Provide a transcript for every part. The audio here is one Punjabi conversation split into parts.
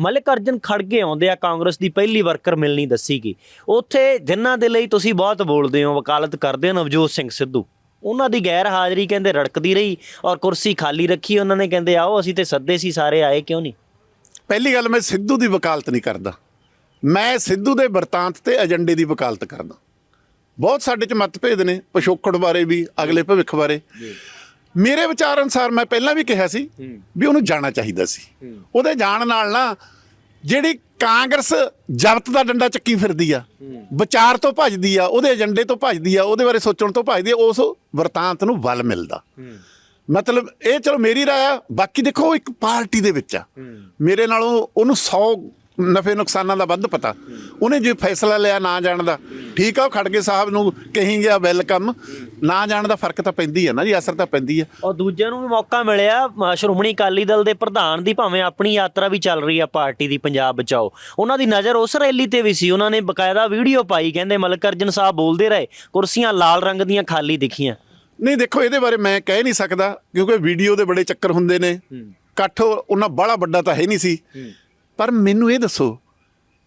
ਮਲਿਕ ਅਰਜਨ ਖੜਗੇ ਆਉਂਦੇ ਆ, ਕਾਂਗਰਸ ਦੀ ਪਹਿਲੀ ਵਰਕਰ ਮਿਲਣੀ ਦੱਸੀ ਗਈ ਉੱਥੇ ਜਿਨ੍ਹਾਂ ਦੇ ਲਈ ਤੁਸੀਂ ਬਹੁਤ ਬੋਲਦੇ ਹੋ, ਵਕਾਲਤ ਕਰਦੇ ਹੋ, ਨਵਜੋਤ ਸਿੰਘ ਸਿੱਧੂ। ਉਹਨਾਂ ਦੀ ਗੈਰ ਹਾਜ਼ਰੀ ਕਹਿੰਦੇ ਰੜਕਦੀ ਰਹੀ ਔਰ ਕੁਰਸੀ ਖਾਲੀ ਰੱਖੀ ਉਹਨਾਂ ਨੇ, ਕਹਿੰਦੇ ਆਓ ਅਸੀਂ ਤੇ ਸੱਦੇ ਸੀ, ਸਾਰੇ ਆਏ ਕਿਉਂ ਨਹੀਂ? ਪਹਿਲੀ ਗੱਲ ਮੈਂ ਸਿੱਧੂ ਦੀ ਵਕਾਲਤ ਨਹੀਂ ਕਰਦਾ। ਮੈਂ ਸਿੱਧੂ ਦੇ ਵਰਤਾਂਤ ਤੇ ਏਜੰਡੇ ਦੀ ਵਕਾਲਤ ਕਰਦਾ। ਬਹੁਤ ਸਾਡੇ ਚ ਮਤਭੇਦ ਨੇ, ਪਿਛੋਕੜ ਬਾਰੇ ਵੀ, ਅਗਲੇ ਭਵਿੱਖ ਬਾਰੇ। ਮੇਰੇ ਵਿਚਾਰ ਅਨੁਸਾਰ ਮੈਂ ਪਹਿਲਾਂ ਵੀ ਕਿਹਾ ਸੀ ਵੀ ਉਹਨੂੰ ਜਾਣਾ ਚਾਹੀਦਾ ਸੀ। ਉਹਦੇ ਜਾਣ ਨਾਲ ਨਾ ਜਿਹੜੀ ਕਾਂਗਰਸ ਜ਼ਬਤ ਦਾ ਡੰਡਾ ਚੱਕੀ ਫਿਰਦੀ ਆ ਵਿਚਾਰ ਤੋਂ ਭੱਜਦੀ ਆ ਉਹਦੇ ਏਜੰਡੇ ਤੋਂ ਭੱਜਦੀ ਆ ਉਹਦੇ ਬਾਰੇ ਸੋਚਣ ਤੋਂ ਭੱਜਦੀ ਆ ਉਸ ਵਰਤਾਂਤ ਨੂੰ ਬਲ ਮਿਲਦਾ। ਮਤਲਬ ਇਹ ਚਲੋ ਮੇਰੀ ਰਾਏ ਆ ਬਾਕੀ ਦੇਖੋ ਇੱਕ ਪਾਰਟੀ ਦੇ ਵਿੱਚ ਆ। ਮੇਰੇ ਨਾਲੋਂ ਉਹਨੂੰ 100 ਨਫੇ ਨੁਕਸਾਨਾਂ ਦਾ ਵੱਧ ਪਤਾ। ਉਹਨੇ ਜੇ ਫੈਸਲਾ ਲਿਆ ਨਾ ਜਾਣ ਦਾ ਠੀਕ ਆ ਉਹ ਖੜਗੇ ਸਾਹਿਬ ਨੂੰ ਕਹੀ ਗਿਆ ਵੈਲਕਮ ਨਾ ਜਾਣ ਦਾ ਫ਼ਰਕ ਤਾਂ ਪੈਂਦੀ ਆ ਨਾ ਜੀ ਅਸਰ ਤਾਂ ਪੈਂਦੀ ਆ। ਔਰ ਦੂਜਿਆਂ ਨੂੰ ਵੀ ਮੌਕਾ ਮਿਲਿਆ ਸ਼੍ਰੋਮਣੀ ਅਕਾਲੀ ਦਲ ਦੇ ਪ੍ਰਧਾਨ ਦੀ ਭਾਵੇਂ ਆਪਣੀ ਯਾਤਰਾ ਵੀ ਚੱਲ ਰਹੀ ਆ ਪਾਰਟੀ ਦੀ ਪੰਜਾਬ ਬਚਾਓ। ਉਹਨਾਂ ਦੀ ਨਜ਼ਰ ਉਸ ਰੈਲੀ ਤੇ ਵੀ ਸੀ ਉਹਨਾਂ ਨੇ ਬਕਾਇਦਾ ਵੀਡੀਓ ਪਾਈ ਕਹਿੰਦੇ ਮਲਕ ਅਰਜਨ ਸਾਹਿਬ ਬੋਲਦੇ ਰਹੇ ਕੁਰਸੀਆਂ ਲਾਲ ਰੰਗ ਦੀਆਂ ਖਾਲੀ ਦਿਖੀਆਂ। ਨਹੀਂ ਦੇਖੋ ਇਹਦੇ ਬਾਰੇ ਮੈਂ ਕਹਿ ਨਹੀਂ ਸਕਦਾ ਕਿਉਂਕਿ ਵੀਡੀਓ ਦੇ ਬੜੇ ਚੱਕਰ ਹੁੰਦੇ ਨੇ। ਇਕੱਠ ਉਹਨਾਂ ਬੜਾ ਵੱਡਾ ਤਾਂ ਹੈ ਨਹੀਂ ਸੀ। ਪਰ ਮੈਨੂੰ ਇਹ ਦੱਸੋ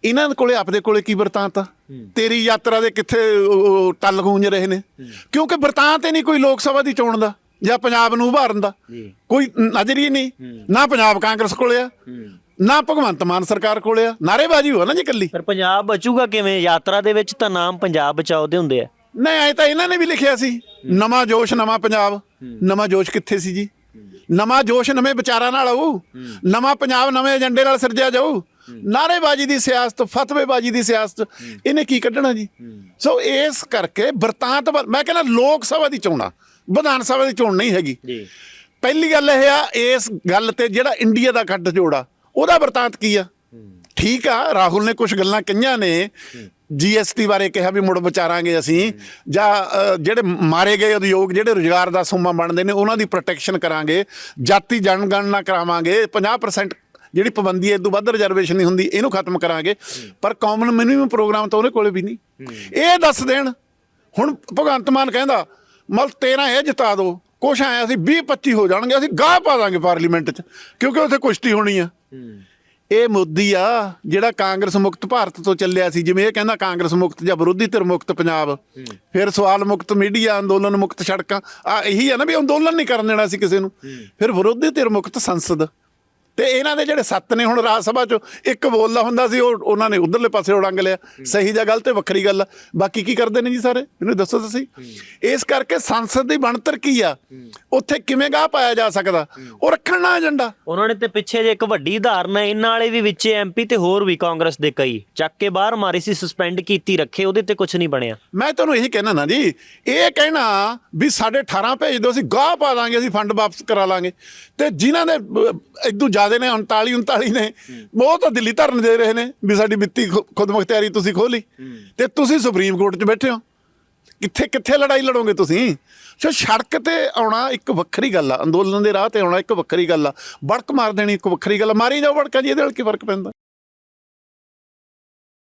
ਇਹਨਾਂ ਕੋਲੇ ਆਪਦੇ ਕੋਲੇ ਕੀ ਵਰਤਾਂਤ ਆ ਤੇਰੀ ਯਾਤਰਾ ਦੇ ਕਿੱਥੇ ਟੱਲ ਗੂੰਜ ਰਹੇ ਨੇ? ਕਿਉਂਕਿ ਵਰਤਾਂਤ ਹੀ ਨਹੀਂ ਕੋਈ ਲੋਕ ਸਭਾ ਦੀ ਚੋਣ ਦਾ ਜਾਂ ਪੰਜਾਬ ਨੂੰ ਉਭਾਰਨ ਦਾ। ਕੋਈ ਨਜ਼ਰ ਹੀ ਨਹੀਂ। ਨਾ ਪੰਜਾਬ ਕਾਂਗਰਸ ਕੋਲੇ ਆ ਨਾ ਭਗਵੰਤ ਮਾਨ ਸਰਕਾਰ ਕੋਲੇ ਆ। ਨਾਰੇਬਾਜ਼ੀ ਹੋ ਨਾ ਜੀ ਕੱਲੀ ਪਰ ਪੰਜਾਬ ਬਚੂਗਾ ਕਿਵੇਂ? ਯਾਤਰਾ ਦੇ ਵਿੱਚ ਤਾਂ ਨਾਮ ਪੰਜਾਬ ਬਚਾਓ ਦੇ ਹੁੰਦੇ ਆ। ਨਹੀਂ ਐ ਤਾਂ ਇਹਨਾਂ ਨੇ ਵੀ ਲਿਖਿਆ ਸੀ। ਨਵਾਂ ਜੋਸ਼ ਨਵਾਂ ਪੰਜਾਬ। ਨਵਾਂ ਜੋਸ਼ ਕਿੱਥੇ ਸੀ ਜੀ? ਨਵਾਂ ਜੋਸ਼ ਨਵੇਂ ਵਿਚਾਰਾਂ ਨਾਲ ਆਊ ਨਵਾਂ ਪੰਜਾਬ ਨਵੇਂ ਏਜੰਡੇ ਨਾਲ ਸਿਰਜਿਆ ਜਾਊ। ਨਾਰੇਬਾਜ਼ੀ ਦੀ ਸਿਆਸਤ ਫਤਵੇਬਾਜ਼ੀ ਦੀ ਸਿਆਸਤ ਇਹਨੇ ਕੀ ਕੱਢਣਾ ਜੀ? ਸੋ ਇਸ ਕਰਕੇ ਵਰਤਾਂਤ ਮੈਂ ਕਹਿੰਦਾ ਲੋਕ ਸਭਾ ਦੀ ਚੋਣਾਂ ਵਿਧਾਨ ਸਭਾ ਦੀ ਚੋਣ ਨਹੀਂ ਹੈਗੀ। ਜੀ। ਪਹਿਲੀ ਗੱਲ ਇਹ ਆ ਇਸ ਗੱਲ ਤੇ ਜਿਹੜਾ ਇੰਡੀਆ ਦਾ ਗੱਠ ਜੋੜਾ ਉਹਦਾ ਵਰਤਾਂਤ ਕੀ ਆ? ਠੀਕ ਆ ਰਾਹੁਲ ਨੇ ਕੁਝ ਗੱਲਾਂ ਕਹੀਆਂ ਨੇ ਜੀਐਸਟੀ ਬਾਰੇ ਕਿਹਾ ਵੀ ਮੁੜ ਵਿਚਾਰਾਂਗੇ ਅਸੀਂ। ਜਾਂ ਜਿਹੜੇ ਮਾਰੇ ਗਏ ਉਦਯੋਗ ਜਿਹੜੇ ਰੋਜ਼ਗਾਰ ਦਾ ਸੋਮਾ ਬਣਦੇ ਨੇ, ਉਹਨਾਂ ਦੀ ਪ੍ਰੋਟੈਕਸ਼ਨ ਕਰਾਂਗੇ। ਜਾਤੀ ਜਨਗਣਨਾ ਕਰਾਵਾਂਗੇ। 50% ਜਿਹੜੀ ਪਾਬੰਦੀ ਹੈ, ਇਹ ਤੋਂ ਵੱਧ ਰਿਜ਼ਰਵੇਸ਼ਨ ਨਹੀਂ ਹੁੰਦੀ, ਇਹਨੂੰ ਖਤਮ ਕਰਾਂਗੇ। ਪਰ ਕਾਮਨ ਮਿਨੀਮਮ ਪ੍ਰੋਗਰਾਮ ਤਾਂ ਉਹਦੇ ਕੋਲੇ ਵੀ ਨਹੀਂ। ਇਹ ਦੱਸ ਦੇਣ। ਹੁਣ ਭਗਵੰਤ ਮਾਨ ਕਹਿੰਦਾ, ਮਲ 13 ਇਹ ਜਿਤਾ ਦਿਓ ਕੁਛ ਆਇਆ ਸੀ 20 25 ਹੋ ਜਾਣਗੇ, ਅਸੀਂ ਗਾਹ ਪਾ ਦਾਂਗੇ ਪਾਰਲੀਮੈਂਟ 'ਚ, ਕਿਉਂਕਿ ਉੱਥੇ ਕੁਸ਼ਤੀ ਹੋਣੀ ਆ। ਇਹ ਮੋਦੀ ਆ ਜਿਹੜਾ ਕਾਂਗਰਸ ਮੁਕਤ ਭਾਰਤ ਤੋਂ ਚੱਲਿਆ ਸੀ ਜਿਵੇਂ ਇਹ ਕਹਿੰਦਾ ਕਾਂਗਰਸ ਮੁਕਤ ਜਾਂ ਵਿਰੋਧੀ ਧਿਰ ਮੁਕਤ ਪੰਜਾਬ ਫਿਰ ਸਵਾਲ ਮੁਕਤ ਮੀਡੀਆ ਅੰਦੋਲਨ ਮੁਕਤ ਸੜਕਾਂ ਆ ਇਹੀ ਆ ਨਾ ਵੀ ਅੰਦੋਲਨ ਨਹੀਂ ਕਰਨ ਦੇਣਾ ਸੀ ਕਿਸੇ ਨੂੰ। ਫਿਰ ਵਿਰੋਧੀ ਧਿਰ ਮੁਕਤ ਸੰਸਦ ਤੇ ਇਹਨਾਂ ਦੇ ਜਿਹੜੇ ਸੱਤ ਨੇ ਹੁਣ ਰਾਜ ਸਭਾ ਚ ਇੱਕ ਬੋਲਦਾ ਹੁੰਦਾ ਸੀ ਉਹ ਉਹਨਾਂ ਨੇ ਉਧਰਲੇ ਪਾਸੇ ਉਡੰਗ ਲਿਆ। ਸਹੀ ਜਾਂ ਗਲਤ ਹੈ ਵੱਖਰੀ ਗੱਲ ਆ। ਬਾਕੀ ਕੀ ਕਰਦੇ ਨੇ ਜੀ ਸਾਰੇ? ਮੈਨੂੰ ਦੱਸੋ ਤੁਸੀਂ। ਇਸ ਕਰਕੇ ਸੰਸਦ ਦੀ ਬਣਤਰ ਕੀ ਆ? ਉੱਥੇ ਕਿਵੇਂ ਗਾਹ ਪਾਇਆ ਜਾ ਸਕਦਾ? ਉਹ ਰੱਖਣ ਨਾ ਏਜੰਡਾ। ਉਹਨਾਂ ਨੇ ਤੇ ਪਿੱਛੇ ਜੇ ਇੱਕ ਵੱਡੀ ਹੈ ਇਹਨਾਂ ਵਾਲੇ ਵੀ ਵਿੱਚ ਐਮਪੀ ਤੇ ਹੋਰ ਵੀ ਕਾਂਗਰਸ ਦੇ ਕਈ। ਚੱਕ ਕੇ ਬਾਹਰ ਮਾਰੀ ਸੀ ਸਸਪੈਂਡ ਕੀਤੀ ਰੱਖੇ ਉਹਦੇ ਤੇ ਕੁਝ ਨਹੀਂ ਬਣਿਆ। ਮੈਂ ਤੁਹਾਨੂੰ ਇਹੀ ਕਹਿਣਾ ਨਾ ਜੀ ਇਹ ਕਹਿਣਾ ਵੀ ਸਾਡੇ 18 ਭੇਜ ਦਿਓ ਅਸੀਂ ਗਾਹ ਪਾ ਦਾਂਗੇ ਅਸੀਂ ਫੰਡ ਵਾਪਸ ਕਰਾ ਲਾਂਗੇ। ਤੇ ਜਿਨ੍ਹਾਂ ਦੇ ਇਦੋਂ ਜ਼ਿਆਦੇ ਨੇ 39 39 ਨੇ। ਉਹ ਤਾਂ ਦਿੱਲੀ ਧਰਨ ਦੇ ਰਹੇ ਨੇ ਵੀ ਸਾਡੀ ਵਿੱਤੀ ਖੁਦਮੁਖਤਿਆਰੀ ਤੁਸੀਂ ਖੋਲੀ ਤੇ ਤੁਸੀਂ ਸੁਪਰੀਮ ਕੋਰਟ 'ਚ ਬੈਠੇ ਹੋ। ਕਿੱਥੇ ਕਿੱਥੇ ਲੜਾਈ ਲੜੋਗੇ ਤੁਸੀਂ? ਸੋ ਸੜਕ ਤੇ ਆਉਣਾ ਇੱਕ ਵੱਖਰੀ ਗੱਲ ਆ। ਅੰਦੋਲਨ ਦੇ ਰਾਹ ਤੇ ਆਉਣਾ ਇੱਕ ਵੱਖਰੀ ਗੱਲ ਆ। ਬੜਕ ਮਾਰ ਦੇਣੀ ਇੱਕ ਵੱਖਰੀ ਗੱਲ ਆ। ਮਾਰੀ ਜਾਓ ਬੜਕਾਂ ਜੀ, ਇਹਦੇ ਨਾਲ ਕੀ ਫ਼ਰਕ ਪੈਂਦਾ?